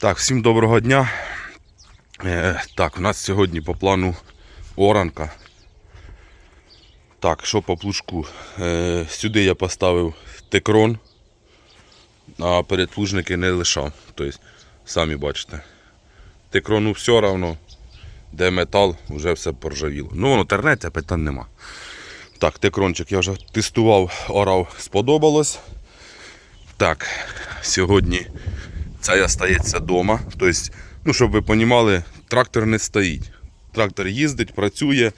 Так, всім доброго дня. Е, так, у нас сьогодні по плану оранка. Так, що по плужку? Е, сюди я поставив текрон, а передплужники не лишав. Тобто, самі бачите. Текрону все равно, де метал, вже все поржавіло. Ну, воно тернеться, питань нема. Так, текрончик я вже тестував, орав, сподобалось. Так, сьогодні це остається вдома. Тобто, ну, щоб ви розуміли, трактор не стоїть. Трактор їздить, працює,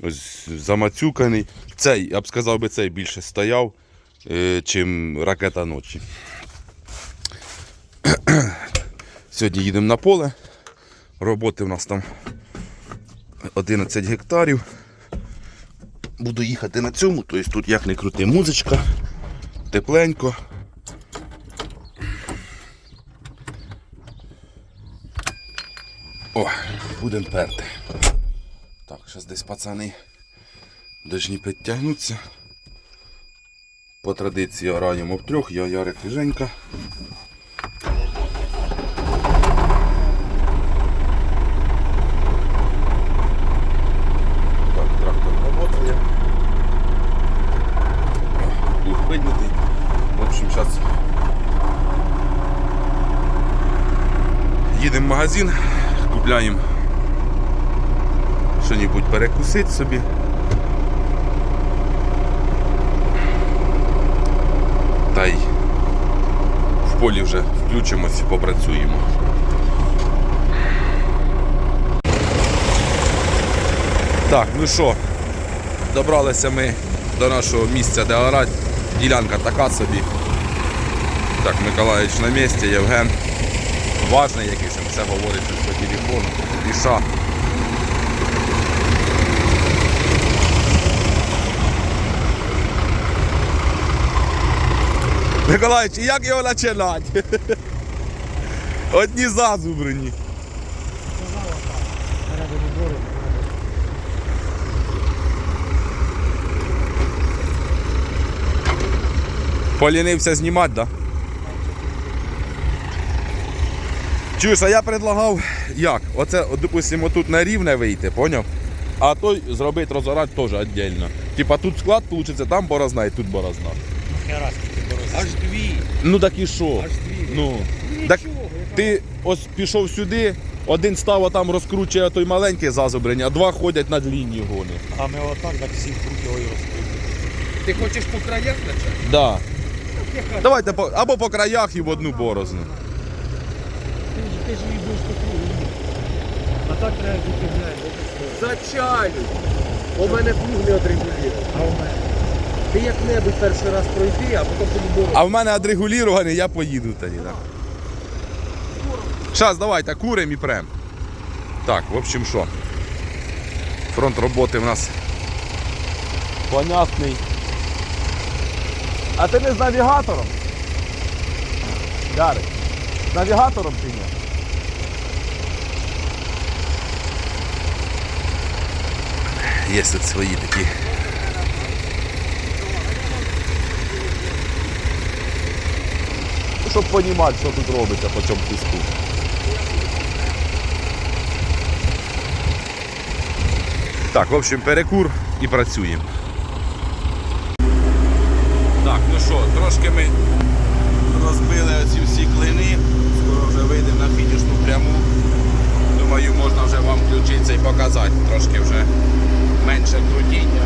ось замацюканий. Цей, я б сказав, би, цей більше стояв, е, чим ракета ночі. Сьогодні їдемо на поле. Роботи в нас там 11 гектарів. Буду їхати на цьому, тобто тут як не крути музичка, тепленько. О, будемо перти. Так, зараз десь пацани должні підтягнуться. По традиції ораємо втрьох, я Ярик і Женька. Так, трактор работає. Плуг піднятий. В общем, зараз їдемо в магазин, купляємо що-небудь перекусити собі. Та й в полі вже включимось, попрацюємо. Так, ну що, добралися ми до нашого місця, де орать. Ділянка така собі. Так, Миколаївич на місці, Євген. Важний якийсь, все говорить по телефону. Іша. Миколаївич, як його починати? Одні зазубрені. Полінився знімати, да? Чуєш, а я предлагав, як? Оце, допустимо, тут на рівне вийти, поняв? А той зробити розорати теж віддільно. Типа тут склад вийде, там борозна і тут борозна. Аж дві. Ну так і що? Аж дві. Ну. Так ти ось пішов сюди, один став там розкручує той маленький зазубрень, а два ходять над лінією гони. А ми отак так всі круг його і розкрутимо. Ти хочеш по краях почати? Да. Давайте по, або по краях і в одну борозну. Ти ж їдеш по кругу. А так треба тільки глянь. У мене плуг не отрегулює. А у мене? Ти як-небудь перший раз пройти, а потім тобі по А в мене відрегулірований, я поїду тоді. Так. Щас, давайте, курим і прем. Так, в общем, що? Фронт роботи в нас понятний. А ти не з навігатором? Ярик, з навігатором ти ні? Є тут свої такі. Ну, щоб розуміти, що тут робиться по цьому піску. Так, в общем, перекур і працюємо. Так, ну що, трошки ми розбили оці всі клини. Скоро вже вийдемо на фінішну пряму. Думаю, можна вже вам включитися і показати. Трошки вже менше крутіння.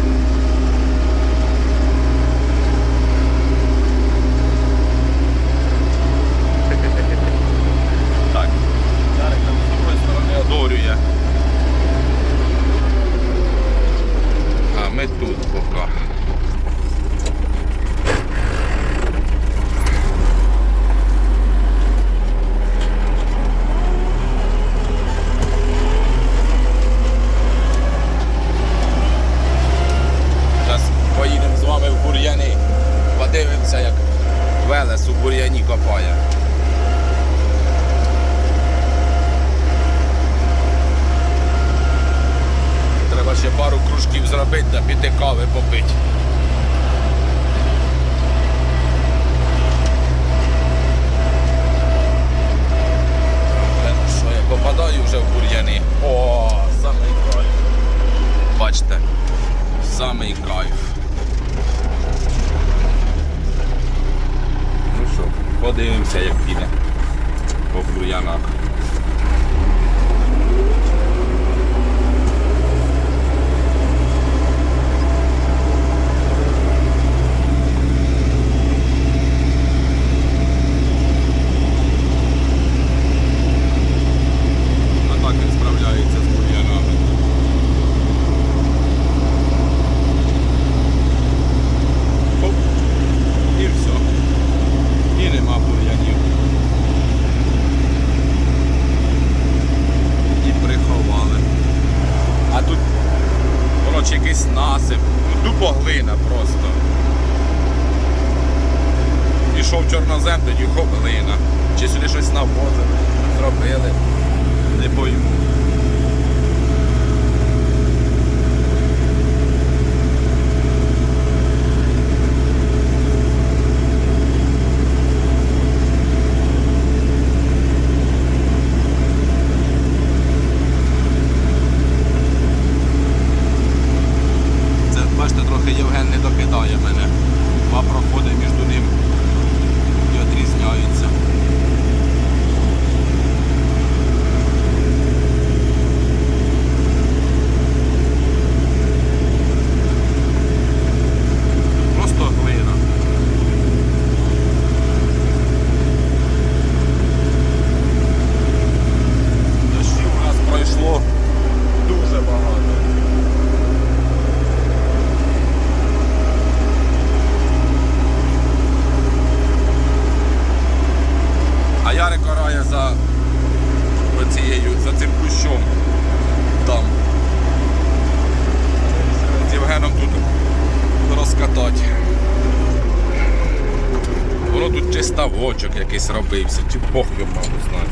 Ставочок якийсь робився, чи Бог його мав знати.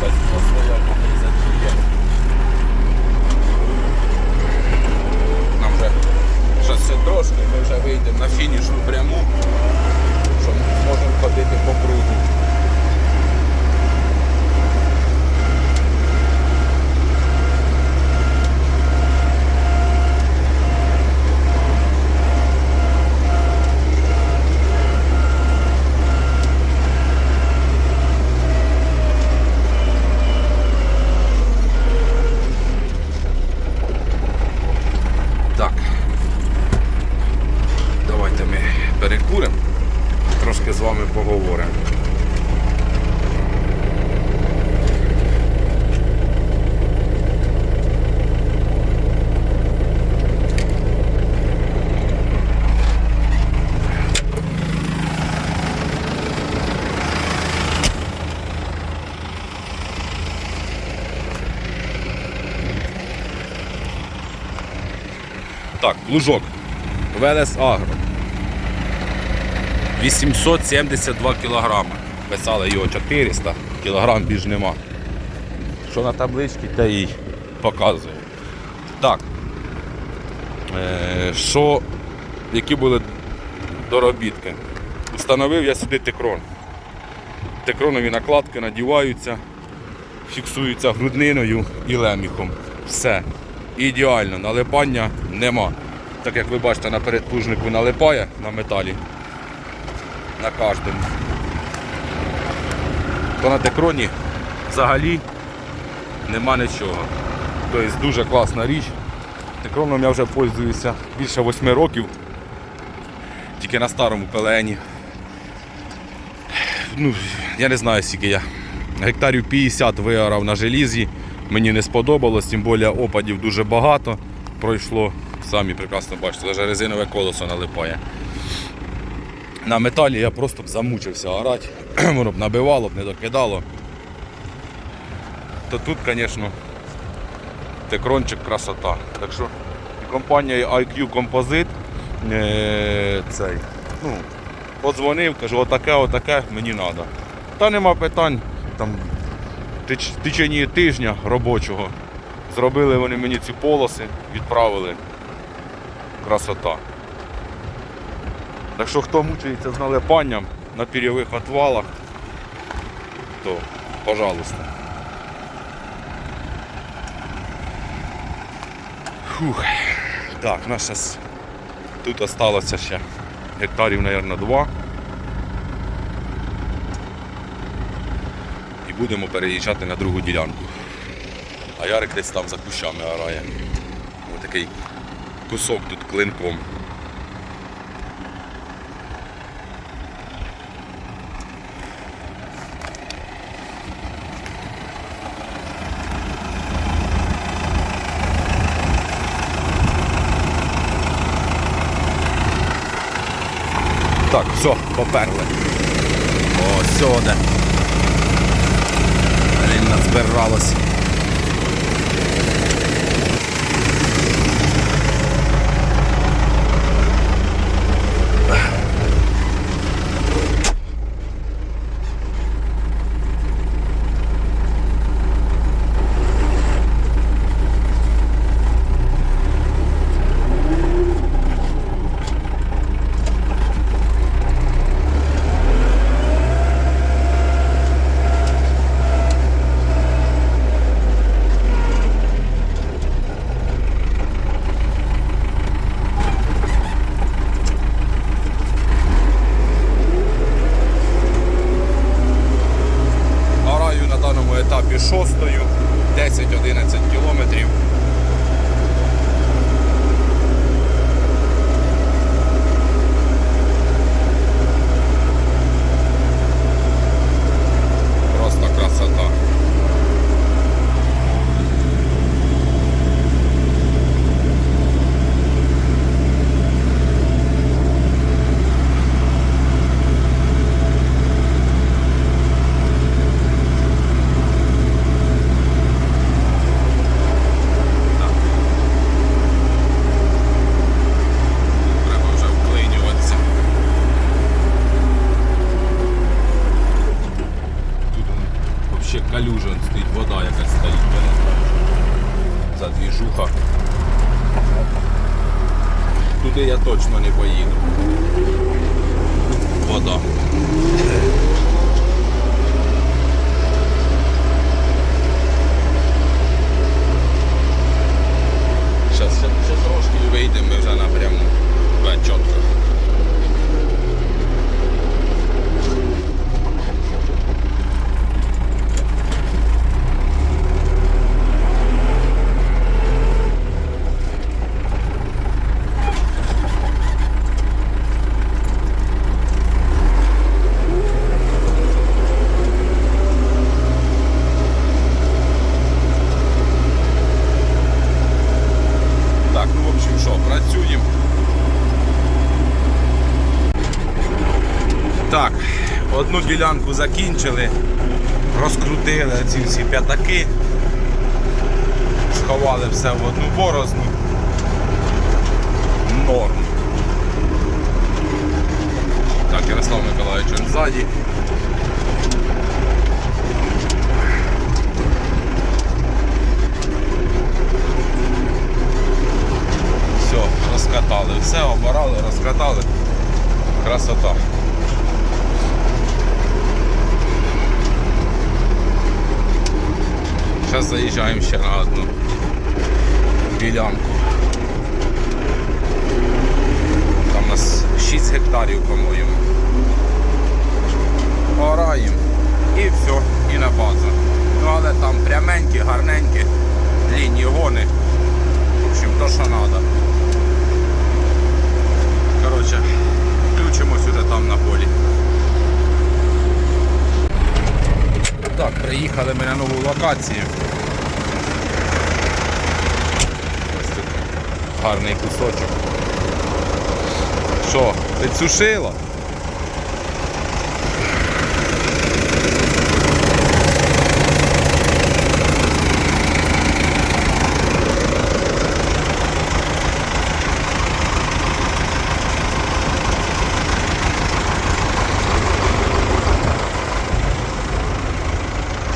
Та своя поки задіє. Нам вже ще все трошки, ми вже вийдемо на фінішну пряму що можемо ходити по кругу. Так. Давайте ми перекуримо трошки з вами поговоримо. Так, лужок. Велес Агро. 872 кілограми. Писали його 400, кілограм більш нема. Що на табличці, те і показує. Так. Е, що, які були доробітки? Встановив я сюди текрон. Текронові накладки надіваються, фіксуються грудниною і леміхом. Все. Ідеально, налипання нема. Так як ви бачите, на передплужнику налипає на металі на кожному. То на декроні взагалі нема нічого. Тобто дуже класна річ. Декроном я вже пользуюся більше 8 років. Тільки на старому пелені. Ну, я не знаю, скільки я. Гектарів 50 виорав на желізі. Мені не сподобалось, тим більше опадів дуже багато пройшло. Самі прекрасно бачите, навіть резинове колесо налипає. На металі я просто б замучився орати, воно б набивало б, не докидало. То тут, звісно, текрончик красота. Так що компанія IQ Composite е, цей, ну, подзвонив, кажу, отаке, отаке мені треба. Та нема питань. Там в теч- в течение тижня робочого зробили вони мені ці полоси, відправили. Красота. Так що хто мучається з налипанням на пірьових отвалах, то пожалуйста. Фух. Так, у нас зараз тут осталося ще гектарів, мабуть, два. будемо переїжджати на другу ділянку. А Ярик десь там за кущами орає. Ось такий кусок тут клинком. Так, все, поперли. О, сьоде. Блін, назбиралось. Ділянку закінчили, розкрутили ці всі п'ятаки, сховали все в одну борозну. Норм. Так, Ярослав Миколаївич ззаді. Все, розкатали. Все обирали, розкатали. Красота. Зараз заїжджаємо ще на одну ділянку. Там у нас 6 гектарів, по-моєму. Ораємо. І все, і на базу. Ну але там пряменькі, гарненькі лінії гони. В общем, то, що треба. Коротше, включимось уже там на полі. Так, приїхали ми на нову локацію. Ось тут гарний кусочок. Що, підсушило?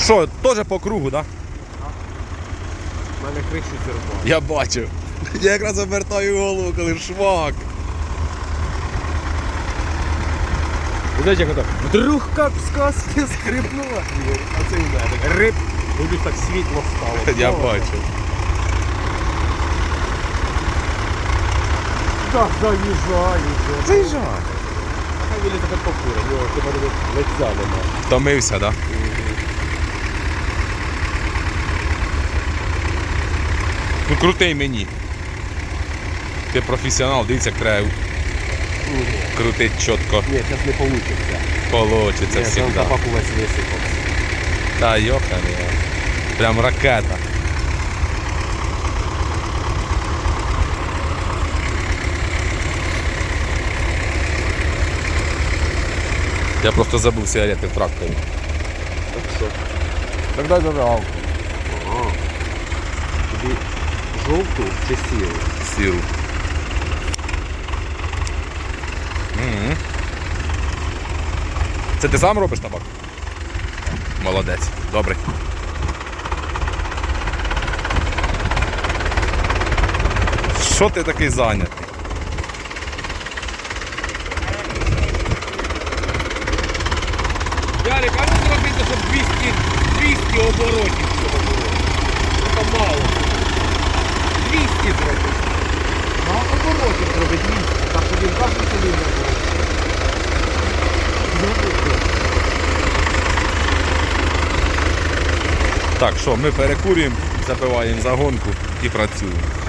Що, теж по кругу, так? Да? У мене кричить зерба. Я бачив. Я якраз обертаю голову, коли швак. Знаєте, як ото, вдруг як в сказці скрипнула. А це у мене. Риб. Тобі так світло стало. Я О, бачив. Так, заїжджаю. вже. Заїжджай. Хай він тебе покуре, у нього тебе лиця нема. Втомився, так? Да? Ну крутий мені. Ти професіонал, дивіться, як треба крутить чітко. Ні, зараз не вийде. Получиться Ні, там завжди. табак увесь висипався. Та йоханий. Прям ракета. Я просто забув сигарети в тракторі. Так що? Так дай зажигалку. Ага. Жовту чи сіру? Сіру. М. Це ти сам робиш табак? Молодець. Добре. Що ти такий зайнятий? Ярик, а ну зробити, щоб 200, 200 оборотів цього було. Це мало. 200 зробити. Ну, оборотів зробити 200. Так що він каже, що він не Так, що, ми перекурюємо, запиваємо загонку і працюємо.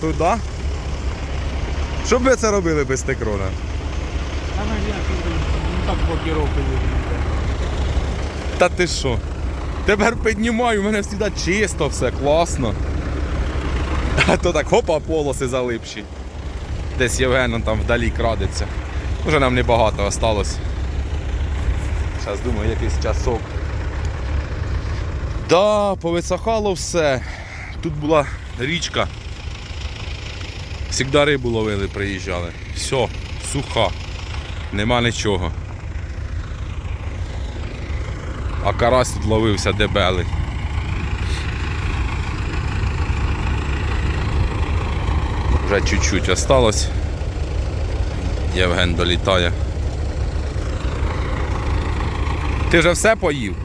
Туди. Що б ви це робили без текрона? А на як ну, так блокіровки. Та ти що? Тепер піднімаю, у мене завжди чисто, все класно. А то так хопа, полоси залипші. Десь Євген там вдалі крадеться. Уже нам небагато осталось. Зараз думаю, якийсь часок. Да, повисохало все. Тут була річка. Всігда рибу ловили, приїжджали. Все, суха. Нема нічого. А карась тут ловився дебелий. Вже чуть-чуть осталось. Євген долітає. Ти вже все поїв?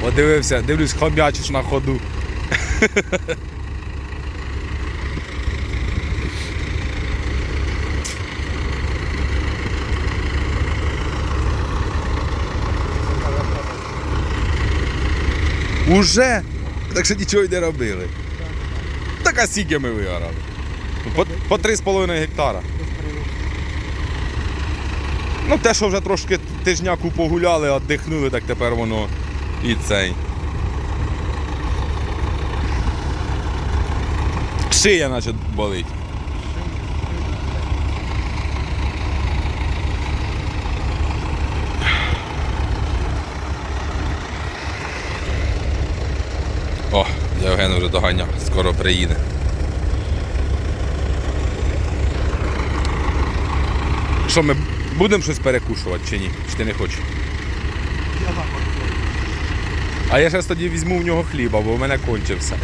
Подивився, дивлюсь, хом'ячиш на ходу. Уже? Так що нічого й не робили. Так а скільки ми вигорали? По, по 3,5 гектара. Ну те, що вже трошки тижняку погуляли, віддихнули, так тепер воно і цей. Шия наче болить. О, Євген вже доганяв, скоро приїде. Що ми будемо щось перекушувати чи ні? Чи ти не хочеш? Я так. А я зараз тоді візьму в нього хліба, бо в мене кончився.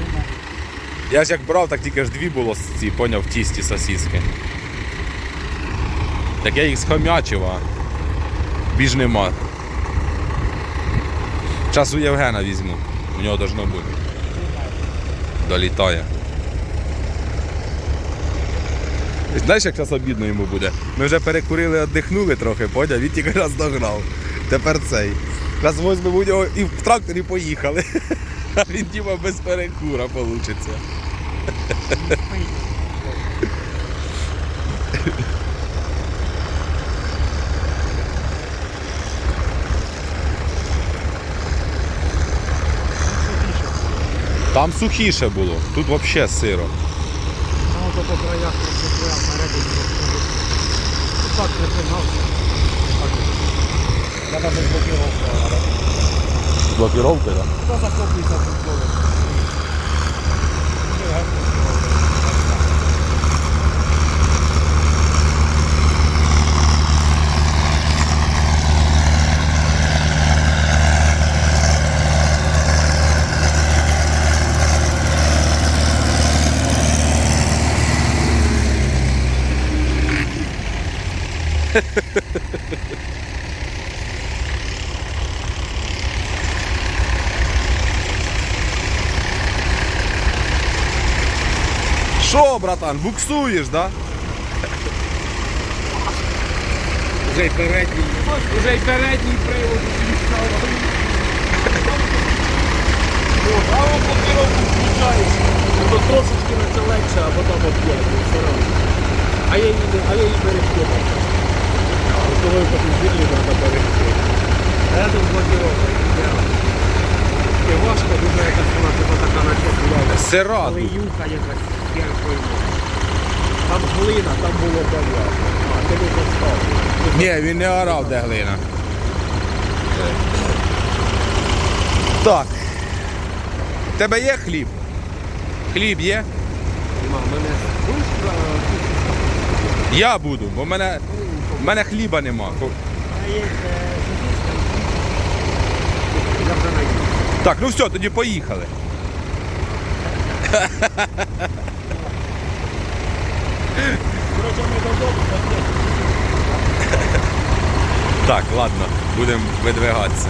Я ж як брав, так тільки ж дві було з ці, поняв, тісті сосиски. Так я їх схомячив, а більш нема. Час у Євгена візьму. У нього должно бути. Долітає. Знаєш, як зараз обідно йому буде? Ми вже перекурили, віддихнули трохи, поняв, він тільки раз догнав. Тепер цей. Раз возьмемо у нього і в тракторі поїхали. А він типа без перекура вийде. Там сухіше було, тут взагалі сиро. Там по краях просто твоя передень. Так припинався. Я там без блокіровки. Блокіровки, так? Хто захопився тут коло? Що, братан, буксуєш, да? Вже й передній. Вже й передній привод. А он блокировку включаєш. То трошечки на це легше, а потім ну, все одно. А я її, не- а я її перехопив. Того потім звідли треба перехопити. А я тут блокировка. І важко дуже якась вона типа така. Сира. Але юка якась пойму. Там глина, там було давно. А ти не достав. Ні, він не орав, де глина. Так. У тебе є хліб? Хліб є? Нема, мене будеш е, Я буду, бо в мене, в мене хліба нема. Сосиска. Я вже наїв. Так, ну все, тоді поїхали. Так, ладно, будемо видвигатися.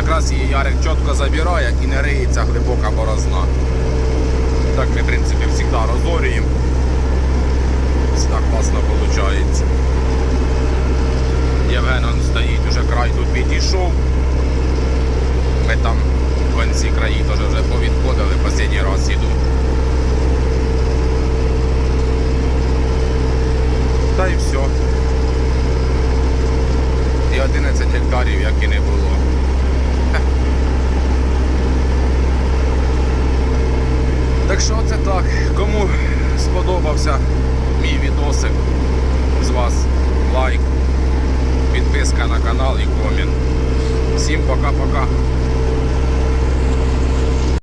Якраз її Ярик чітко забирає і не риється глибока борозна. Так ми, в принципі, завжди розорюємо. Все так класно виходить. Євген он стоїть, уже край тут підійшов. Ми там в кінці краї теж вже повідходили, останній раз іду. Та й все. І 11 гектарів, як і не було. Так що це так. Кому сподобався мій відосик з вас лайк, підписка на канал і комент. Всім пока-пока.